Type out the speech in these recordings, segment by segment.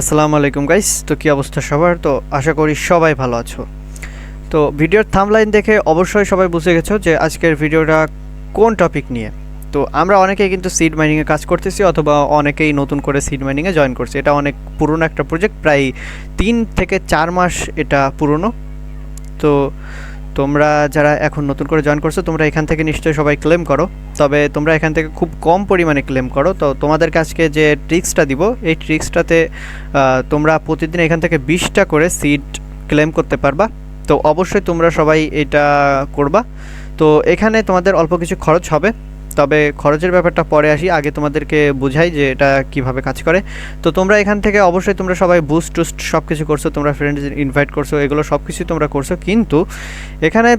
আসসালামু আলাইকুম গাইস তো কী অবস্থা সবার? তো আশা করি সবাই ভালো আছো। তো ভিডিওর থামলাইন দেখে অবশ্যই সবাই বুঝে গেছো যে আজকের ভিডিওটা কোন টপিক নিয়ে। তো আমরা অনেকেই কিন্তু সিড মাইনিংয়ে কাজ করতেছি অথবা অনেকেই নতুন করে সিড মাইনিংয়ে জয়েন করছি। এটা অনেক পুরনো একটা প্রজেক্ট প্রায় তিন থেকে চার মাস এটা পুরনো। তো তোমরা যারা এখন নতুন করে জয়েন করছ, তোমরা এখান থেকে নিশ্চয়ই সবাই ক্লেম করো। তবে তোমরা এখান থেকে খুব কম পরিমাণে ক্লেম করো। তো তোমাদের কাছকে যে ট্রিক্সটা দিব, এই ট্রিক্সটাতে তোমরা প্রতিদিন এখান থেকে বিশটা করে সিট ক্লেম করতে পারবা। তো অবশ্যই তোমরা সবাই এটা করবা। তো এখানে তোমাদের অল্প কিছু খরচ হবে। তবে খরচের ব্যাপারটা পরে আসি। আগে তোমাদেরকে বুঝাই যে এটা কীভাবে কাজ করে। তো তোমরা এখান থেকে অবশ্যই তোমরা সবাই বুস্ট টুস্ট সব কিছু করছ, তোমরা ফ্রেন্ডস ইনভাইট করছ, এগুলো সব কিছুই তোমরা করছ। কিন্তু এখানে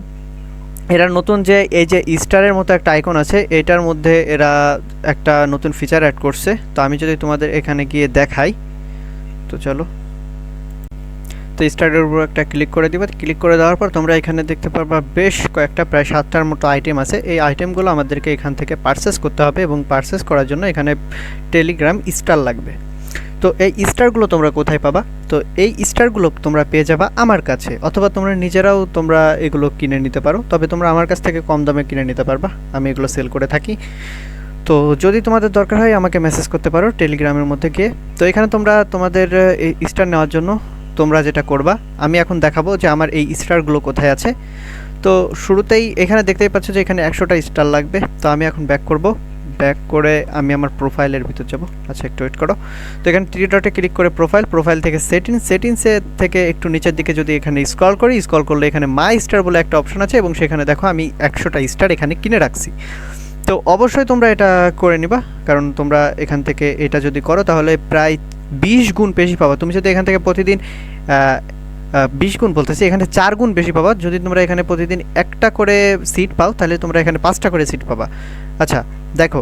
এরা নতুন যে, এই যে ইস্টারের মতো একটা আইকন আছে, এটার মধ্যে এরা একটা নতুন ফিচার অ্যাড করছে। তো আমি যদি তোমাদের এখানে গিয়ে দেখাই, তো চলো। তো স্টারের উপর একটা ক্লিক করে দিবা। ক্লিক করে দেওয়ার পর তোমরা এখানে দেখতে পারবা বেশ কয়েকটা প্রায় সাতটার মতো আইটেম আছে। এই আইটেমগুলো আমাদেরকে এখান থেকে পারচেস করতে হবে এবং পারচেস করার জন্য এখানে টেলিগ্রাম স্টার লাগবে। তো এই স্টারগুলো তোমরা কোথায় পাবা? তো এই স্টারগুলো তোমরা পেয়ে যাবা আমার কাছে, অথবা তোমরা নিজেরাও তোমরা এগুলো কিনে নিতে পারো। তবে তোমরা আমার কাছ থেকে কম দামে কিনে নিতে পারবা। আমি এগুলো সেল করে থাকি। তো যদি তোমাদের দরকার হয় আমাকে মেসেজ করতে পারো টেলিগ্রামের মধ্যে গিয়ে। তো এখানে তোমরা তোমাদের এই স্টার নেওয়ার জন্য তোমরা যেটা করবা, আমি এখন দেখাবো যে আমার এই স্টারগুলো কোথায় আছে। তো শুরুতেই এখানে দেখতেই পাচ্ছ যে এখানে একশোটা স্টার লাগবে। তো আমি এখন ব্যাক করব। ব্যাক করে আমি আমার প্রোফাইলের ভিতর যাব। আচ্ছা একটু ওয়েট করো। তো এখানে থ্রি ডটে ক্লিক করে প্রোফাইল প্রোফাইল থেকে সেটিংস সেটিংসে থেকে একটু নিচের দিকে যদি এখানে স্ক্রল করি স্ক্রল করলে এখানে মাই স্টার বলে একটা অপশন আছে এবং সেখানে দেখো আমি একশোটা স্টার এখানে কিনে রাখছি। তো অবশ্যই তোমরা এটা করে নিবা, কারণ তোমরা এখান থেকে এটা যদি করো তাহলে প্রায় বিশ গুণ বেশি পাবা। তুমি যদি এখান থেকে প্রতিদিন বিশ গুণ বলতেছি, এখানে চার গুণ বেশি পাবা। যদি তোমরা এখানে প্রতিদিন একটা করে সিট পাও, তাহলে তোমরা এখানে পাঁচটা করে সিট পাবা। আচ্ছা দেখো,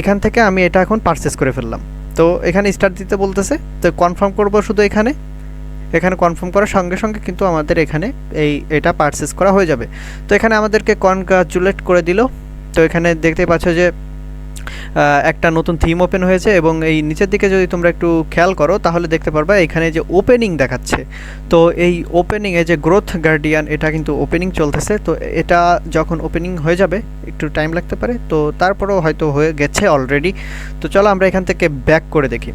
এখান থেকে আমি এটা এখন পারচেস করে ফেললাম। তো এখানে স্টার্ট দিতে বলতেছে, তো কনফার্ম করব শুধু এখানে। এখানে কনফার্ম করার সঙ্গে সঙ্গে কিন্তু আমাদের এখানে এই এটা পারচেস করা হয়ে যাবে। তো এখানে আমাদেরকে কনগ্রাচুলেট করে দিল। তো এখানে দেখতে পাচ্ছ যে একটা নতুন থিম ওপেন হয়েছে এবং এই নিচের দিকে যদি তোমরা একটু খেয়াল করো, তাহলে দেখতে পারবা এখানে যে ওপেনিং দেখাচ্ছে। তো এই ওপেনিংয়ে যে গ্রোথ গার্ডিয়ান এটা কিন্তু ওপেনিং চলতেছে। তো এটা যখন ওপেনিং হয়ে যাবে, একটু টাইম লাগতে পারে। তো তারপরেও হয়তো হয়ে গেছে অলরেডি তো চলো আমরা এখান থেকে ব্যাক করে দেখি।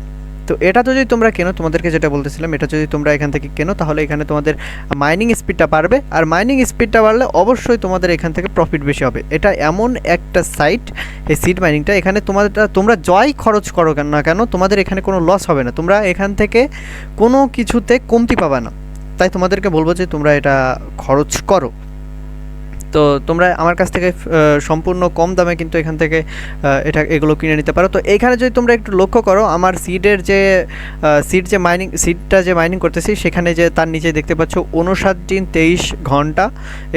তো এটা যদি তোমরা কেনো, তোমাদেরকে যেটা বলতেছিলাম, এটা যদি তোমরা এখান থেকে কেনো, তাহলে এখানে তোমাদের মাইনিং স্পিডটা বাড়বে। আর মাইনিং স্পিডটা বাড়লে অবশ্যই তোমাদের এখান থেকে প্রফিট বেশি হবে। এটা এমন একটা সাইট এই সিড মাইনিংটা এখানে তোমাদের, তোমরা জয় খরচ করো কেন, না কেন, তোমাদের এখানে কোনো লস হবে না। তোমরা এখান থেকে কোনো কিছুতে কমতি পাবা না। তাই তোমাদেরকে বলব যে তোমরা এটা খরচ করো। তো তোমরা আমার কাছ থেকে সম্পূর্ণ কম দামে কিন্তু এখান থেকে এটা, এগুলো কিনে নিতে পারো। তো এইখানে যদি তোমরা একটু লক্ষ্য করো, আমার সিডের যে সিড যে মাইনিং, সিডটা যে মাইনিং করতেছি, সেখানে যে তার নিচে দেখতে পাচ্ছ উনষাট দিন তেইশ ঘণ্টা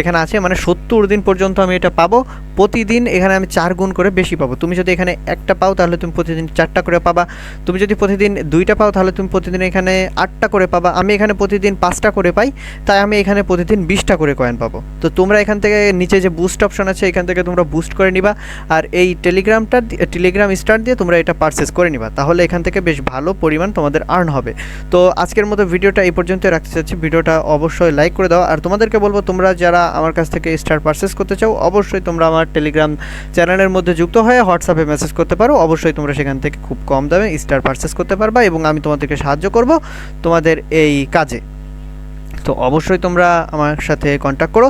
এখানে আছে। মানে সত্তর দিন পর্যন্ত আমি এটা পাবো। প্রতিদিন এখানে আমি চার গুণ করে বেশি পাবো। তুমি যদি এখানে একটা পাও তাহলে তুমি প্রতিদিন চারটা করে পাবা। তুমি যদি প্রতিদিন দুইটা পাও তাহলে তুমি প্রতিদিন এখানে আটটা করে পাবা। আমি এখানে প্রতিদিন পাঁচটা করে পাই, তাই আমি এখানে প্রতিদিন বিশটা করে কয়েন পাবো। তো তোমরা এখান থেকে নিচে যে বুস্ট অপশন আছে, এখান থেকে তোমরা বুস্ট করে নিবা। আর এই টেলিগ্রামটা টেলিগ্রাম স্টার দিয়ে তোমরা এটা পারচেস করে নিবা। তাহলে এখান থেকে বেশ ভালো পরিমাণ তোমাদের আর্ন হবে। তো আজকের মতো ভিডিওটা এই পর্যন্ত রাখতে চাচ্ছি। ভিডিওটা অবশ্যই লাইক করে দাও। আর তোমাদেরকে বলব, তোমরা যারা আমার কাছ থেকে স্টার পারচেস করতে চাও, অবশ্যই তোমরা আমার টেলিগ্রাম চ্যানেলের মধ্যে যুক্ত হয়ে হোয়াটসঅ্যাপে মেসেজ করতে পারো। অবশ্যই তোমরা সেখান থেকে খুব কম দামে স্টার পারচেস করতে পারবা এবং আমি তোমাদেরকে সাহায্য করব তোমাদের এই কাজে। তো অবশ্যই তোমরা আমার সাথে কন্ট্যাক্ট করো।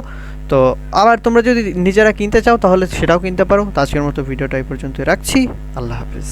তো আবার তোমরা যদি নিজেরা কিনতে চাও তাহলে সেটাও কিনতে পারো। তো আজকের মতো ভিডিওটা এই পর্যন্ত রাখছি। আল্লাহ হাফিজ।